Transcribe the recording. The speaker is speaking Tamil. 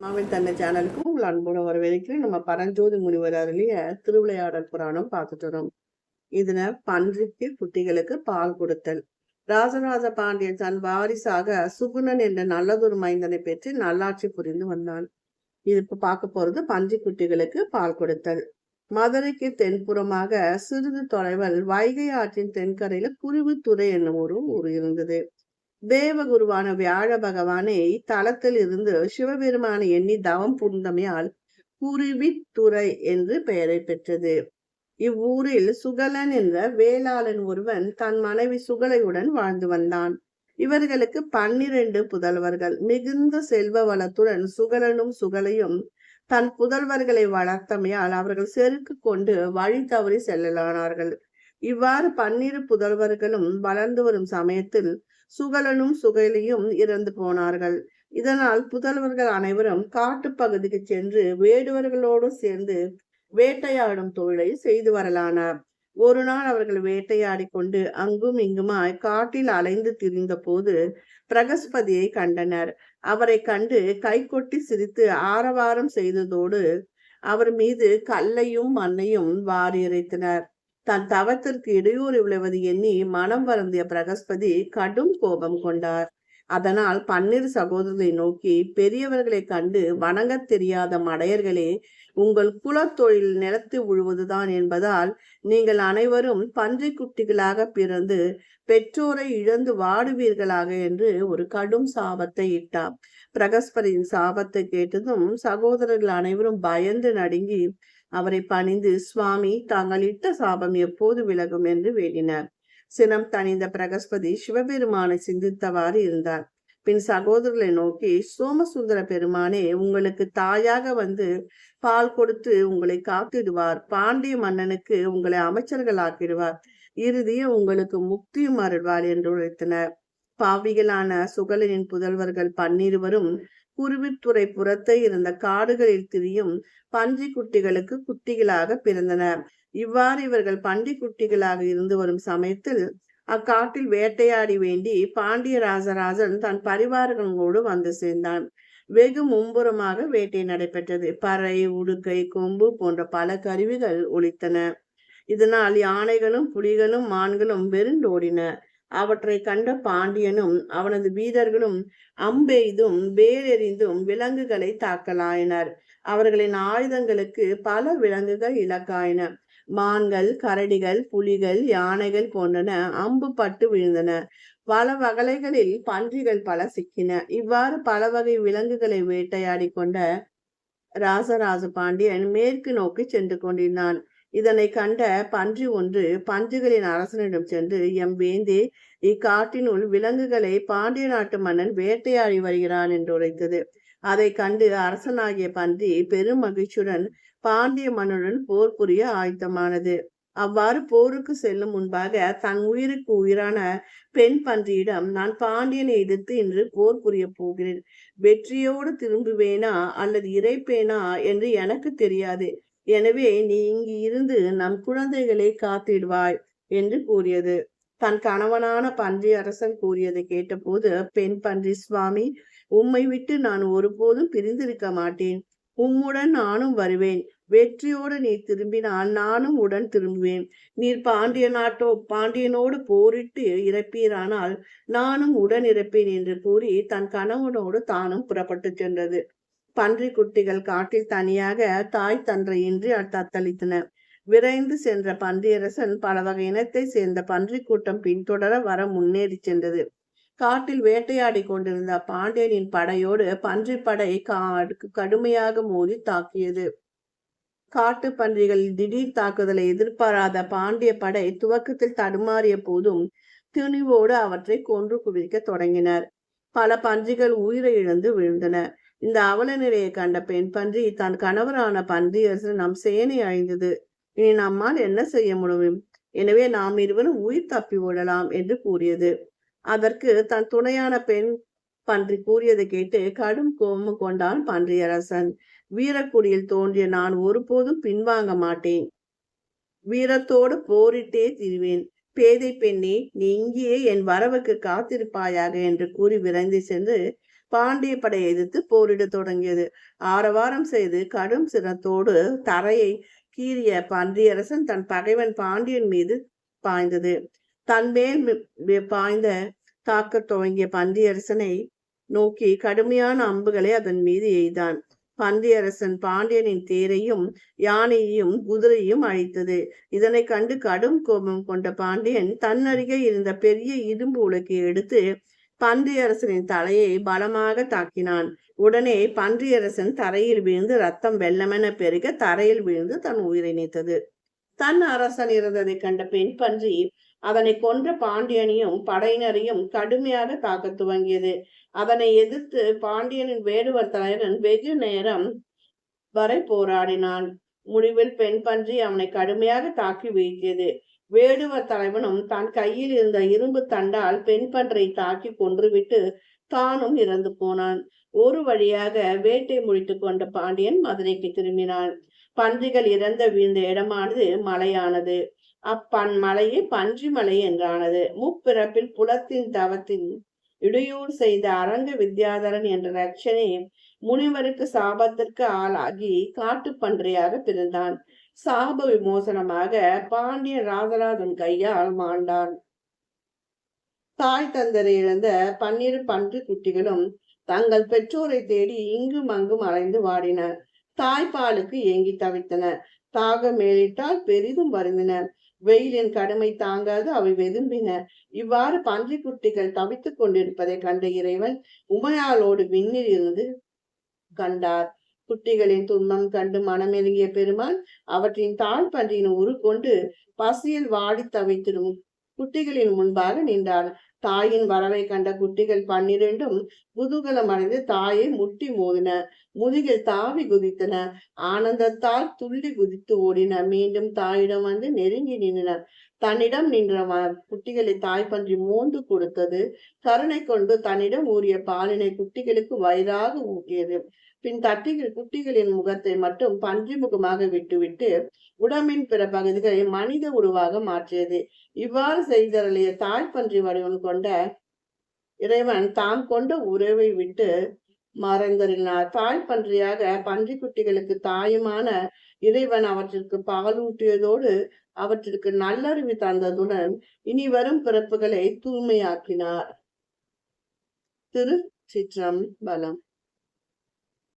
மாவின் தன்னை சேனலுக்கு உங்கள் அன்போட வரவேற்கிறேன். நம்ம பரஞ்சோதி முனிவர் அருளிய திருவிளையாடல் புராணம் பார்த்துட்டு வரோம். இதுல பன்றிக்கு குட்டிகளுக்கு பால் கொடுத்தல். ராஜராஜ பாண்டியன் தன் வாரிசாக சுகுணன் என்ற நல்லதொரு மைந்தனை பெற்று நல்லாட்சி புரிந்து வந்தான். இது இப்ப பார்க்க போறது பன்றி குட்டிகளுக்கு பால் கொடுத்தல். மதுரைக்கு தென்புறமாக சிறிது தொலைவில் வைகை ஆற்றின் தென்கரையில குருவித்துறை என்னும் ஒரு ஊர் இருந்தது தேவகுருவான வியாழ பகவானை தளத்தில் இருந்து சிவபெருமானை எண்ணி தவம் புரிந்தமையால் குருவித்துறை என்று பெயரை பெற்றது. இவ்வூரில் சுகலன் என்ற வேளாளன் ஒருவன் தன் மனைவி சுகலையுடன் வாழ்ந்து வந்தான். இவர்களுக்கு பன்னிரண்டு புதல்வர்கள். மிகுந்த செல்வ வளத்துடன் சுகலனும் சுகலையும் தன் புதல்வர்களை வளர்த்தமையால் அவர்கள் செருக்கு கொண்டு வழி தவறி செல்லலானார்கள். இவ்வாறு பன்னிரு புதல்வர்களும் வளர்ந்து வரும் சமயத்தில் சுகலனும் சுகையிலையும் இறந்து போனார்கள். இதனால் புதல்வர்கள் அனைவரும் காட்டு பகுதிக்கு சென்று வேடுவர்களோடு சேர்ந்து வேட்டையாடும் தொழிலை செய்து வரலானார். ஒரு நாள் அவர்கள் வேட்டையாடி கொண்டு அங்கும் இங்குமாய் காட்டில் அலைந்து திரிந்த போது பிரகஸ்பதியை கண்டனர். அவரை கண்டு கைகொட்டி சிரித்து ஆரவாரம் செய்ததோடு அவர் மீது கல்லையும் மண்ணையும் வாரி இறைத்தனர். தன் தவத்திற்கு இடையூறு விளைவது எண்ணி மனம் வருந்திய பிரகஸ்பதி கடும் கோபம் கொண்டார். அதனால் பன்னிரு சகோதரரை நோக்கி பெரியவர்களை கண்டு வணங்கத் தெரியாத மடையர்களே உங்கள் குலத்தொழில் நிலத்து உழுவதுதான் என்பதால் நீங்கள் அனைவரும் பன்றி குட்டிகளாக பிறந்து பெற்றோரை இழந்து வாடுவீர்களாக என்று ஒரு கடும் சாபத்தை இட்டார். பிரகஸ்பதியின் சாபத்தை கேட்டதும் சகோதரர்கள் அனைவரும் பயந்து நடுங்கி அவரை பணிந்து சுவாமி தாங்கள் இட்ட சாபம் எப்போது விலகும்? என்று வேண்டினார். சினம் தணிந்த பிரகஸ்பதி சிவபெருமானை சிந்தித்தவாறு இருந்தார். பின் சகோதரர்களை நோக்கி சோமசுந்தர பெருமானே உங்களுக்கு தாயாக வந்து பால் கொடுத்து உங்களை காத்திடுவார். பாண்டிய மன்னனுக்கு உங்களை அமைச்சர்களாக்கிடுவார். இறுதியில் உங்களுக்கு முக்தியும் அருள்வார் என்று உழைத்தனர் பாவிகளான சுகலனின் புதல்வர்கள் பன்னிருவரும் குருவித்துறை புறத்தை இருந்த காடுகளில் திரியும் பன்றி குட்டிகளுக்கு குட்டிகளாக பிறந்தன. இவ்வாறு இவர்கள் பன்றி குட்டிகளாக இருந்து வரும் சமயத்தில் அக்காட்டில் வேட்டையாடி வேண்டி பாண்டிய ராஜராஜன் தன் பரிவாரங்களோடு வந்து சேர்ந்தான். வெகு மும்புறமாக வேட்டை நடைபெற்றது. பறை உடுக்கை கொம்பு போன்ற பல கருவிகள் ஒலித்தன. இதனால் யானைகளும் புலிகளும் மான்களும் வெருண்டோடின அவற்றை கண்ட பாண்டியனும் அவனது வீரர்களும் அம்பெய்தும் வேலெறிந்தும் விலங்குகளை தாக்கலாயினர். அவர்களின் ஆயுதங்களுக்கு பல விலங்குகள் இலக்காயின. மான்கள் கரடிகள் புலிகள் யானைகள் போன்றன அம்பு பட்டு விழுந்தன. பல வகலைகளில் பன்றிகள் பல சிக்கின. இவ்வாறு பல வகை விலங்குகளை வேட்டையாடி கொண்ட ராசராச பாண்டியன் மேற்கு நோக்கி சென்று கொண்டிருந்தான். இதனை கண்ட பன்றி ஒன்று பன்றிகளின் அரசனிடம் சென்று எம் வேந்தே இக்காட்டினுள் விலங்குகளை பாண்டிய நாட்டு மன்னன் வேட்டையாடி வருகிறான் என்று உரைத்தது. அதை கண்டு அரசனாகிய பன்றி பெரும் மகிழ்ச்சியுடன் பாண்டிய மன்னனுடன் போர் புரிய ஆயத்தமானது. அவ்வாறு போருக்கு செல்லும் முன்பாக தன் உயிருக்கு உயிரான பெண் பன்றியிடம் நான் பாண்டியனை எதிர்த்து இன்று போர் புரிய போகிறேன். வெற்றியோடு திரும்புவேனா அல்லது இறைப்பேனா என்று எனக்கு தெரியாது. எனவே நீ இங்கு இருந்து நம் குழந்தைகளை காத்திடுவாய் என்று கூறியது. தன் கணவனான பன்றி அரசன் கூறியதை கேட்டபோது பெண் பன்றி சுவாமி உம்மை விட்டு நான் ஒருபோதும் பிரிந்திருக்க மாட்டேன். உம்முடன் நானும் வருவேன். வெற்றியோடு நீ திரும்பினால் நானும் உடன் திரும்புவேன். நீர் பாண்டிய நாட்டோ பாண்டியனோடு போரிட்டு இறப்பீரானால் நானும் உடன் இறப்பேன் என்று கூறி தன் கணவனோடு தானும் புறப்பட்டு சென்றது. பன்றி குட்டிகள் காட்டில் தனியாக தாய் தன்றையின்றி தத்தளித்தன விரைந்து சென்ற பன்றியரசன் பல வகை இனத்தை சேர்ந்த பன்றி கூட்டம் பின்தொடர வர முன்னேறி சென்றது. காட்டில் வேட்டையாடி கொண்டிருந்த பாண்டியனின் படையோடு பன்றி படை கடுமையாக மோதி தாக்கியது. காட்டு பன்றிகளின் திடீர் தாக்குதலை எதிர்பாராத பாண்டிய படை துவக்கத்தில் தடுமாறிய போதும் துணிவோடு அவற்றை கொன்று குவிக்க தொடங்கினர். பல பன்றிகள் உயிரை இழந்து விழுந்தன. இந்த அவல நிலையை கண்ட பெண் பன்றி தன் கணவரான பன்றியரசு நம் சேனை அழிந்தது. இனி நம்மால் என்ன செய்ய முடியும்? எனவே நாம் இருவரும் உயிர் தப்பி விடலாம் என்று கூறியது. அதற்கு தன் துணையான பெண் பன்றி கூறியதை கேட்டு கடும் கோபம் கொண்டான் பன்றியரசன். வீரக்குடியில் தோன்றிய நான் ஒருபோதும் பின்வாங்க மாட்டேன். வீரத்தோடு போரிட்டே திரிவேன். பேதை பெண்ணே நீ இங்கேயே என் வரவுக்கு காத்திருப்பாயாக என்று கூறி விரைந்து சென்று பாண்டிய படையை எதிர்த்து போரிடத் தொடங்கியது. ஆரவாரம் செய்து கடும் சிரத்தோடு தரையை கீறிய பன்றியரசன் தன் பகைவன் பாண்டியன் மீது பாய்ந்தது. தன் மேல் பாய்ந்த தாக்கத் துவங்கிய பன்றியரசனை நோக்கி கடுமையான அம்புகளை அதன் மீது எய்தான். பன்றியரசன் பாண்டியனின் தேரையும் யானையையும் குதிரையும் அழித்தது. இதனை கண்டு கடும் கோபம் கொண்ட பாண்டியன் தன்னருகே இருந்த பெரிய இரும்பு உலக்கை எடுத்து பன்றியரசனின் தலையை பலமாக தாக்கினான். உடனே பன்றியரசன் தரையில் விழுந்து ரத்தம் வெள்ளமென பெருக தரையில் விழுந்து தன் உயிரை நீத்தது. தன் அரசன் இருந்ததை கண்ட பெண் பன்றி அதனை கொன்ற பாண்டியனையும் படையினரையும் கடுமையாக தாக்க துவங்கியது. அதனை எதிர்த்து பாண்டியனின் வேடுவர் தலைவன் வெகு நேரம் வரை போராடினான். முடிவில் பெண் பன்றி அவனை கடுமையாக தாக்கி வீழ்த்தியது. வேடுவ தலைவனும் தன் கையில் இருந்த இரும்பு தண்டால் பெண் பன்றை தாக்கி கொன்றுவிட்டு தானும் இறந்து போனான். ஒரு வழியாக வேட்டை முடித்துக் கொண்ட பாண்டியன் மதுரைக்கு திரும்பினான் பன்றிகள் இறந்த வீழ்ந்த இடமானது மலையானது. அப்பன் மலையே பன்றி மலை என்றானது. முப்பிறப்பில் புலத்தின் தவத்தின் இடையூறு செய்த அரங்க வித்யாதரன் என்ற ரட்சனை முனிவருக்கு சாபத்திற்கு ஆளாகி காட்டுப் பன்றியாக பிறந்தான். சாப விமோசனமாக பாண்டிய ராஜராஜன் கையால் மாண்டான். தாய் தந்தரை இழந்த பன்னிரு பன்றி குட்டிகளும் தங்கள் பெற்றோரை தேடி இங்கும் அங்கும் அலைந்து வாடின. தாய்ப்பாலுக்கு ஏங்கி தவித்தன. தாக மேலிட்டால் பெரிதும் வருந்தின. வெயிலின் கடுமை தாங்காது அவை வெதும்பின. இவ்வாறு பன்றி குட்டிகள் தவித்துக் கொண்டிருப்பதை கண்ட இறைவன் உமையாளோடு விண்ணில் இருந்து கண்டார். குட்டிகளின் துன்பம் கண்டு மனமெருகிய பெருமான் அவற்றின் தாழ் பன்றியின் உரு கொண்டு பசியில் வாடி தவித்திடும். குட்டிகளின் முன்பாக நின்றார். தாயின் வரவை கண்ட குட்டிகள் பன்னிரண்டும் குதூகலம் அடைந்து தாயை முட்டி மோதின. முதுகில் தாவி குதித்தன. ஆனந்தத்தால் துள்ளி குதித்து ஓடின. மீண்டும் தாயிடம் வந்து நெருங்கி நின்றனர். தன்னிடம் நின்ற குட்டிகளை தாய் பன்றி மோந்து கொடுத்தது. கருணை கொண்டு தன்னிடம் ஊறிய பாலினை குட்டிகளுக்கு வயிறாக ஊக்கியது பின் தட்டிகள் குட்டிகளின் முகத்தை மட்டும் பன்றிமுகமாக விட்டுவிட்டு உடம்பின் பிற பகுதிகளை மனித உருவாக மாற்றியது. இவ்வாறு செய்தரளிய தாய் பன்றி வடிவம் கொண்ட இறைவன் தாம் கொண்ட உறவை விட்டு மறைந்தறினார் தாய் பன்றியாக பன்றி குட்டிகளுக்கு தாயுமான இறைவன் அவற்றிற்கு பாலூட்டியதோடு அவற்றிற்கு நல்லறிவு தந்ததுடன் இனி வரும் பிறப்புகளை தூய்மையாக்கினார். திரு சிற்றம் பலம்